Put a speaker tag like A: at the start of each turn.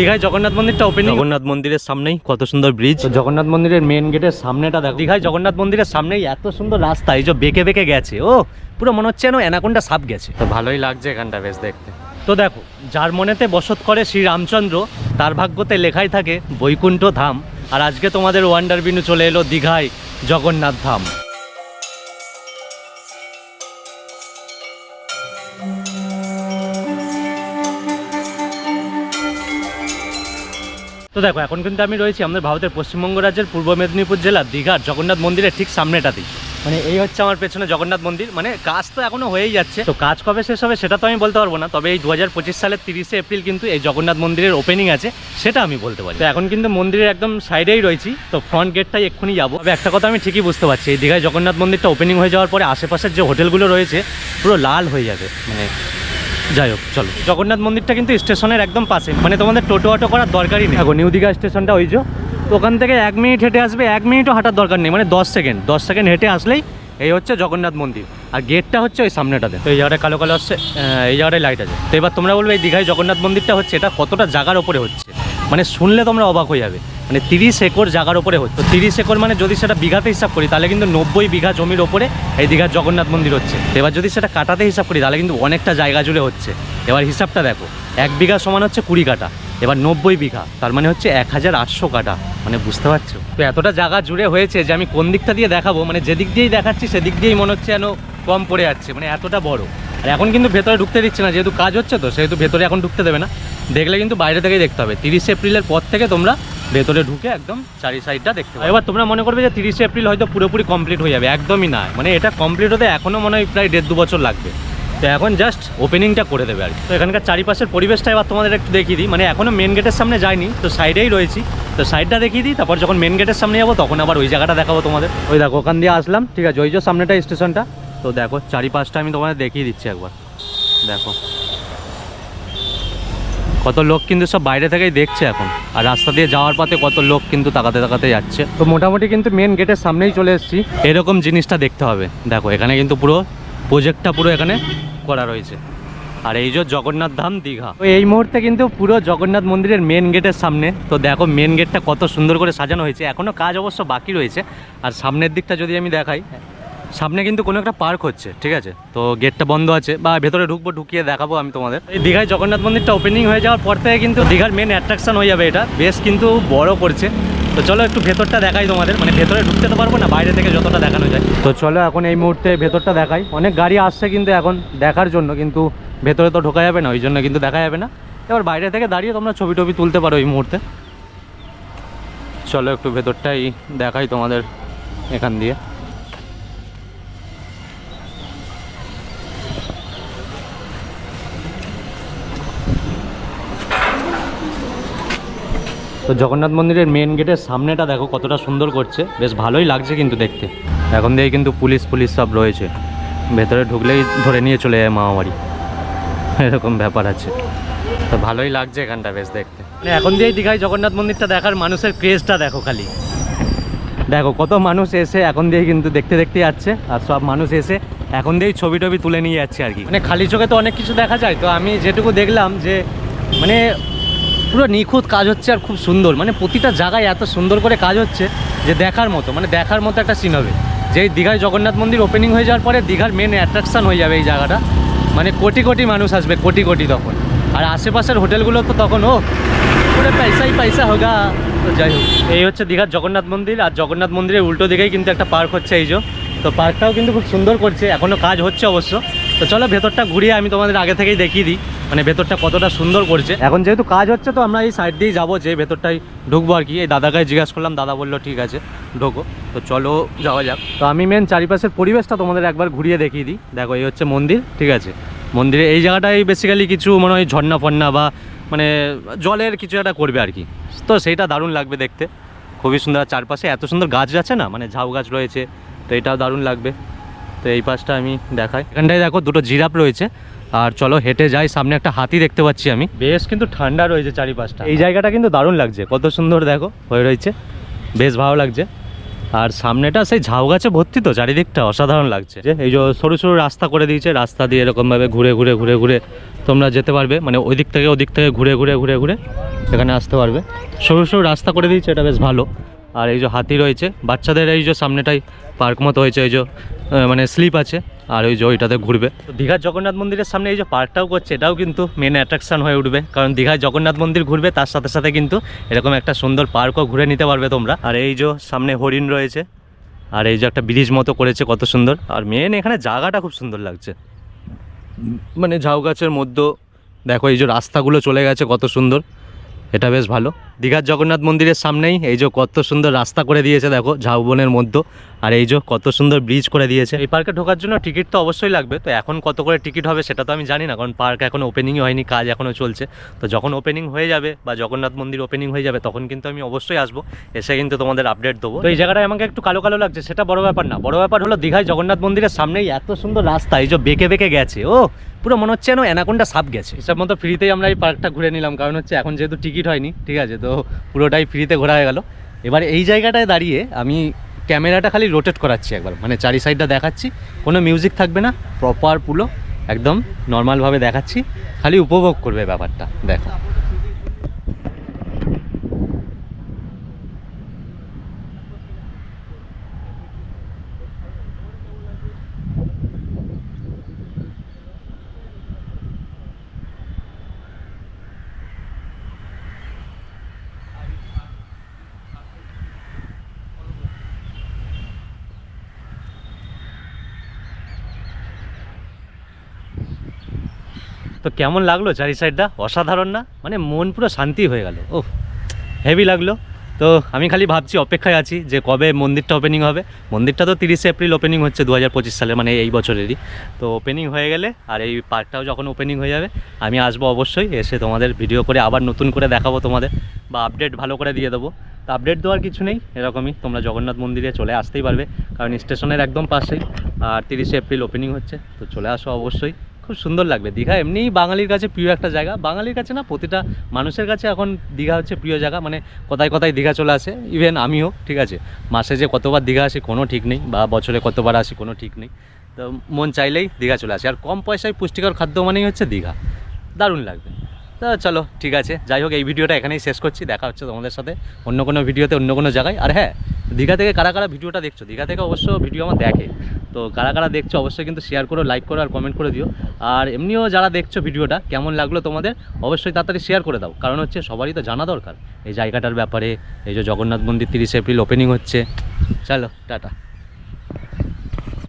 A: দীঘায় জগন্নাথ মন্দিরটা ওপেনিং জগন্নাথ মন্দিরের সামনেই কত সুন্দর ব্রিজ জগন্নাথ মন্দিরের মেন গেটের সামনেটা দেখো। দীঘায় জগন্নাথ মন্দিরের সামনেই এত সুন্দর রাস্তা এই যে বেঁকে বেঁকে গেছে ও পুরো মনে হচ্ছে যেন অ্যানাকোন্ডা সাপ গেছে। তো ভালোই লাগছে এখানটা বেশ দেখতে। তো দেখো যার মনেতে বসত করে শ্রী রামচন্দ্র তার ভাগ্যতে লেখাই থাকে বৈকুণ্ঠ ধাম। আর আজকে তোমাদের ওয়ান্ডার বিনু চলে এলো দীঘায় জগন্নাথ ধাম। তো দেখো, এখন কিন্তু আমি রয়েছি আমাদের ভারতের পশ্চিমবঙ্গ রাজ্যের পূর্ব মেদিনীপুর জেলার দীঘার জগন্নাথ মন্দিরের ঠিক সামনেটাতেই। মানে এই হচ্ছে আমার পেছনে জগন্নাথ মন্দির। মানে কাজ তো এখনও হয়েই যাচ্ছে। তো কাজ কবে শেষ হবে সেটা তো আমি বলতে পারব না। তবে এই দু হাজার পঁচিশ সালের তিরিশে এপ্রিল কিন্তু এই জগন্নাথ মন্দিরের ওপেনিং আছে, সেটা আমি বলতে পারি। তো এখন কিন্তু মন্দিরের একদম সাইডেই রয়েছি। তো ফ্রন্ট গেটটাই এক্ষুনি যাব। তবে একটা কথা আমি ঠিকই বুঝতে পারছি, এই দীঘায় জগন্নাথ মন্দিরটা ওপেনিং হয়ে যাওয়ার পরে আশেপাশের যে হোটেলগুলো রয়েছে, পুরো লাল হয়ে যাবে। মানে যাই হোক চলো। জগন্নাথ মন্দিরটা কিন্তু স্টেশনের একদম পাশে। মানে তোমাদের টোটো অটো করার দরকারই নেই। দেখো নিউ দীঘা স্টেশনটা ওই যে। ওখান থেকে এক মিনিট হেঁটে আসবে এক মিনিটও হাঁটার দরকার নেই। মানে দশ সেকেন্ড দশ সেকেন্ড হেঁটে আসলেই এই হচ্ছে জগন্নাথ মন্দির। আর গেটটা হচ্ছে ওই সামনেটাতে। তো এই জায়গাটায় কালো কালো আসছে এই জায়গাটায় লাইট আছে। তো এবার তোমরা বলবে এই দীঘায় জগন্নাথ মন্দিরটা হচ্ছে এটা কতটা জায়গার ওপরে হচ্ছে? মানে শুনলে তোমরা অবাক হয়ে যাবে। মানে তিরিশ একর জায়গার ওপরে হচ্ছে। তো তিরিশ একর মানে যদি সেটা বিঘাতে হিসাব করি, তাহলে কিন্তু নব্বই বিঘা জমির ওপরে এই দীঘার জগন্নাথ মন্দির হচ্ছে। এবার যদি সেটা কাটাতে হিসাব করি, তাহলে কিন্তু অনেকটা জায়গা জুড়ে হচ্ছে। এবার হিসাবটা দেখো, এক বিঘা সমান হচ্ছে কুড়ি কাটা, এবার নব্বই বিঘা, তার মানে হচ্ছে এক হাজার আটশো কাটা। মানে বুঝতে পারছ? তো এতটা জায়গা জুড়ে হয়েছে যে আমি কোন দিকটা দিয়ে দেখাবো মানে যেদিক দিয়েই দেখাচ্ছি, সেদিক দিয়েই মনে হচ্ছে যেন কম পড়ে যাচ্ছে মানে এতটা বড়। আর এখন কিন্তু ভেতরে ঢুকতে দিচ্ছে না, যেহেতু কাজ হচ্ছে তো, সেহেতু ভেতরে এখন ঢুকতে দেবে না। দেখলে কিন্তু বাইরে থেকেই দেখতে হবে। তিরিশে এপ্রিলের পর থেকে তোমরা ভেতরে ঢুকে একদম চারি সাইডটা দেখতে পাবে। এবার তোমরা মনে করবে যে তিরিশে এপ্রিল হয়তো পুরোপুরি কমপ্লিট হয়ে যাবে, একদমই না। মানে এটা কমপ্লিট হতে এখনও মনে হয় প্রায় দেড় দু বছর লাগবে। তো এখন জাস্ট ওপেনিংটা করে দেবে আর। তো এখানকার চারিপাশের পরিবেশটা এবার তোমাদের একটু দেখিয়ে দিই। মানে এখনও মেন গেটের সামনে যাইনি, তো সাইডেই রয়েছি। তো সাইডটা দেখিয়ে দিই, তারপর যখন মেন গেটের সামনে যাব, তখন আবার ওই জায়গাটা দেখাবো তোমাদের। ওই দেখো, ওখান দিয়ে আসলাম, ঠিক আছে, ওই যে সামনেটা স্টেশনটা তো দেখো, চারিপাশটা আমি তোমাদের দেখিয়ে দিচ্ছি একবার। দেখো। কত লোক কিন্তু সব বাইরে থেকেই দেখছে এখন। আর রাস্তা দিয়ে যাওয়ার পথে কত লোক কিন্তু তাকাতে তাকাতে যাচ্ছে। তো মোটামুটি কিন্তু মেন গেটের সামনেই চলে এসেছি। এরকম জিনিসটা দেখতে হবে। দেখো এখানে কিন্তু পুরো প্রজেক্টটা পুরো এখানে করা রয়েছে। আর এই যে জগন্নাথ ধাম দীঘা। তো এই মুহূর্তে কিন্তু পুরো জগন্নাথ মন্দিরের মেন গেটের সামনে। তো দেখো মেন গেটটা কত সুন্দর করে সাজানো হয়েছে। এখনও কাজ অবশ্য বাকি রয়েছে। আর সামনের দিকটা যদি আমি দেখাই সামনে কিন্তু কোনো একটা পার্ক হচ্ছে, ঠিক আছে? তো গেটটা বন্ধ আছে, বা ভেতরে ঢুকবো, ঢুকিয়ে দেখাবো আমি তোমাদের। এই দীঘায় জগন্নাথ মন্দিরটা ওপেনিং হয়ে যাওয়ার পর থেকে কিন্তু দীঘার মেন অ্যাট্রাকশন হয়ে যাবে এটা। বেশ কিন্তু বড় করছে তো চলো একটু ভেতরটা দেখাই তোমাদের। মানে ভেতরে ঢুকতে তো পারব না, বাইরে থেকে যতটা দেখানো যায়। তো চলো এখন এই মুহূর্তে ভেতরটা দেখাই। অনেক গাড়ি আসছে কিন্তু এখন দেখার জন্য, কিন্তু ভেতরে তো ঢোকা যাবে না, ওই জন্য কিন্তু দেখা যাবে না। এবার বাইরে থেকে দাঁড়িয়ে তোমরা ছবি টবি তুলতে পারো এই মুহূর্তে। চলো একটু ভেতরটাই দেখাই তোমাদের এখান দিয়ে। তো জগন্নাথ মন্দিরের মেন গেটের সামনেটা দেখো কতটা সুন্দর করছে। বেশ ভালোই লাগছে কিন্তু দেখতে। এখন দিয়ে কিন্তু পুলিশ পুলিশ সব রয়েছে। ভেতরে ঢুকলেই ধরে নিয়ে চলে যায় মামাবাড়ি। এরকম ব্যাপার আছে। তো ভালোই লাগছে এখানটা বেশ দেখতে। মানে এখন দিয়েই দীঘায় জগন্নাথ মন্দিরটা দেখার মানুষের ক্রেজটা দেখো খালি। দেখো কত মানুষ এসে এখন দিয়েই কিন্তু দেখতে দেখতে যাচ্ছে, আর সব মানুষ এসে এখন দিয়েই ছবি টবি তুলে নিয়ে যাচ্ছে আর কি। মানে খালি চোখে তো অনেক কিছু দেখা যায়। তো আমি যেটুকু দেখলাম যে মানে পুরো নিখুঁত কাজ হচ্ছে আর খুব সুন্দর। মানে প্রতিটা জায়গায় এত সুন্দর করে কাজ হচ্ছে যে দেখার মতো মানে দেখার মতো একটা সিন হবে। যেই দীঘায় জগন্নাথ মন্দির ওপেনিং হয়ে যাওয়ার পরে দীঘার মেন অ্যাট্রাকশন হয়ে যাবে এই জায়গাটা। মানে কোটি কোটি মানুষ আসবে, কোটি কোটি তখন। আর আশেপাশের হোটেলগুলো তো তখন, ও, পুরো পয়সাই পয়সা হোগা। তো যাই হোক, এই হচ্ছে দীঘার জগন্নাথ মন্দির। আর জগন্নাথ মন্দিরের উল্টো দিকেই কিন্তু একটা পার্ক হচ্ছে এই যে। তো পার্কটাও কিন্তু খুব সুন্দর করছে এখনও কাজ হচ্ছে অবশ্য। তো চলো ভেতরটা ঘুরিয়ে আমি তোমাদের আগে থেকেই দেখিয়ে দিই। মানে ভেতরটা কতটা সুন্দর করছে। এখন যেহেতু কাজ হচ্ছে, তো আমরা এই সাইড দিয়েই যাব, যে ভেতরটাই ঢুকবো আর কি। এই দাদাকে জিজ্ঞাসা করলাম, দাদা বলল, ঠিক আছে, ঢোকো। তো চলো, যাওয়া যাক। তো আমি মেন চারিপাশের পরিবেশটা তোমাদের একবার ঘুরিয়ে দেখিয়ে দিই। দেখো, এই হচ্ছে মন্দির, ঠিক আছে? মন্দিরে এই জায়গাটাই বেসিক্যালি কিছু মনে হয় ঝর্ণা ফর্ণা বা মানে জলের কিছু একটা করবে আর কি। তো সেইটা দারুণ লাগবে দেখতে। খুবই সুন্দর চারপাশে এত সুন্দর গাছ আছে না মানে ঝাউ গাছ রয়েছে, তো এটাও দারুণ লাগবে। তো এই পাশটা আমি দেখাই। এখানটায় দেখো দুটো জিরাফ রয়েছে। আর চলো হেঁটে যাই, সামনে একটা হাতি দেখতে পাচ্ছি আমি। বেশ কিন্তু ঠান্ডা রয়েছে চারিপাশটা। এই জায়গাটা কিন্তু দারুণ লাগছে, কত সুন্দর দেখো, হয়ে রয়েছে। বেশ ভালো লাগছে। আর সামনেটা সেই ঝাউ গাছে ভর্তি তো, চারিদিকটা অসাধারণ লাগছে। যে এই যে সরু সরু রাস্তা করে দিয়েছে, রাস্তা দিয়ে এরকমভাবে ঘুরে ঘুরে ঘুরে ঘুরে তোমরা যেতে পারবে। মানে ওই দিক থেকে ওদিক থেকে ঘুরে ঘুরে ঘুরে ঘুরে এখানে আসতে পারবে। সরু সরু রাস্তা করে দিয়েছে, এটা বেশ ভালো। আর এই যে হাতি রয়েছে, বাচ্চাদের এই যে সামনেটাই পার্ক মতো হয়েছে, এই যে মানে স্লিপ আছে আর ওই যে ওইটাতে ঘুরবে। তো দীঘার জগন্নাথ মন্দিরের সামনে এই যে পার্কটাও করছে এটাও কিন্তু মেন অ্যাট্রাকশন হয়ে উঠবে। কারণ দীঘায় জগন্নাথ মন্দির ঘুরবে তার সাথে সাথে কিন্তু এরকম একটা সুন্দর পার্কও ঘুরে নিতে পারবে তোমরা। আর এই যে সামনে হরিণ রয়েছে আর এই যে একটা ব্রিজ মতো করেছে কত সুন্দর। আর মেন এখানে জায়গাটা খুব সুন্দর লাগছে। মানে ঝাউ গাছের মধ্যে দেখো এই যে রাস্তাগুলো চলে গেছে কত সুন্দর। এটা বেশ ভালো। দীঘার জগন্নাথ মন্দিরের সামনেই এই যে কত সুন্দর রাস্তা করে দিয়েছে, দেখো, ঝাউবনের মধ্যে। আর এই যে কত সুন্দর ব্রিজ করে দিয়েছে। এই পার্কে ঢোকার জন্য টিকিট তো অবশ্যই লাগবে। তো এখন কত করে টিকিট হবে সেটা তো আমি জানি না, কারণ পার্ক এখন ওপেনিংই হয়নি, কাজ এখনও চলছে। তো যখন ওপেনিং হয়ে যাবে বা জগন্নাথ মন্দির ওপেনিং হয়ে যাবে, তখন কিন্তু আমি অবশ্যই আসব। এসে কিন্তু তোমাদের আপডেট দেবো। তো এই জায়গাটায় আমাকে একটু কালো কালো লাগছে, সেটা বড় ব্যাপার না। বড় ব্যাপার হলো দীঘায় জগন্নাথ মন্দিরের সামনেই এত সুন্দর রাস্তা, এই যে বেঁকে বেঁকে গেছে, ও! পুরো মনে হচ্ছে যেন অ্যানাকোন্ডা সাপ গেছে। হিসাব মতো ফ্রিতেই আমরা এই পার্কটা ঘুরে নিলাম, কারণ হচ্ছে এখন যেহেতু টিকিট হয়নি, ঠিক আছে, তো পুরোটাই ফ্রিতে ঘোরা হয়ে গেল। এবার এই জায়গাটায় দাঁড়িয়ে আমি ক্যামেরাটা খালি রোটেট করাচ্ছি একবার মানে চারি সাইডটা দেখাচ্ছি, কোনো মিউজিক থাকবে না প্রপার পুরো একদম নর্মালভাবে দেখাচ্ছি, খালি উপভোগ করবে ব্যাপারটা, দেখো। তো কেমন লাগল চারি সাইডটা? অসাধারণ না? মানে মন পুরো শান্তি হয়ে গেল। ও হেভি লাগল। তো আমি খালি ভাবছি, অপেক্ষায় আছি যে কবে মন্দিরটা ওপেনিং হবে। মন্দিরটা তো তিরিশে এপ্রিল ওপেনিং হচ্ছে দু হাজার পঁচিশ সালে মানে এই বছরেরই। তো ওপেনিং হয়ে গেলে আর এই পার্কটাও যখন ওপেনিং হয়ে যাবে, আমি আসব অবশ্যই, এসে তোমাদের ভিডিও করে আবার নতুন করে দেখাবো তোমাদের বা আপডেট ভালো করে দিয়ে দেবো। তো আপডেট দেওয়ার কিছু নেই, এরকমই। তোমরা জগন্নাথ মন্দিরে চলে আসতেই পারবে, কারণ স্টেশনের একদম পাশেই, আর তিরিশে এপ্রিল ওপেনিং হচ্ছে। তো চলে আসো অবশ্যই। খুব সুন্দর লাগবে। দীঘা এমনিই বাঙালির কাছে প্রিয় একটা জায়গা। বাঙালির কাছে না, প্রতিটা মানুষের কাছে এখন দীঘা হচ্ছে প্রিয় জায়গা। মানে কোথায় কোথায় দীঘা চলে আসে ইভেন আমিও, ঠিক আছে? মাসে যে কতবার দীঘা আসি কোনো ঠিক নেই বা বছরে কতবার আসি কোনো ঠিক নেই। তো মন চাইলেই দীঘা চলে আসে। আর কম পয়সায় পুষ্টিকর খাদ্য মানেই হচ্ছে দীঘা। দারুণ লাগবে। তো চলো, ঠিক আছে। যাই হোক, এই ভিডিওটা এখানেই শেষ করছি। দেখা হচ্ছে তোমাদের সাথে অন্য কোনো ভিডিওতে, অন্য কোনো জায়গায়। আর হ্যাঁ দীঘা থেকে কারা কারা ভিডিওটা দেখছ? দীঘা থেকে অবশ্য ভিডিও আমার দেখে। তো কারা কারা দেখছ, অবশ্যই কিন্তু শেয়ার করো লাইক করো আর কমেন্ট করে দিও। আর এমনিও যারা দেখছ ভিডিওটা, কেমন লাগল তোমাদের, অবশ্যই তাড়াতাড়ি শেয়ার করে দাও। কারণ হচ্ছে সবারই তো জানা দরকার। এই জায়গাটার ব্যাপারে, এই যে জগন্নাথ মন্দির তিরিশে এপ্রিল ওপেনিং হচ্ছে। চলো, টাটা।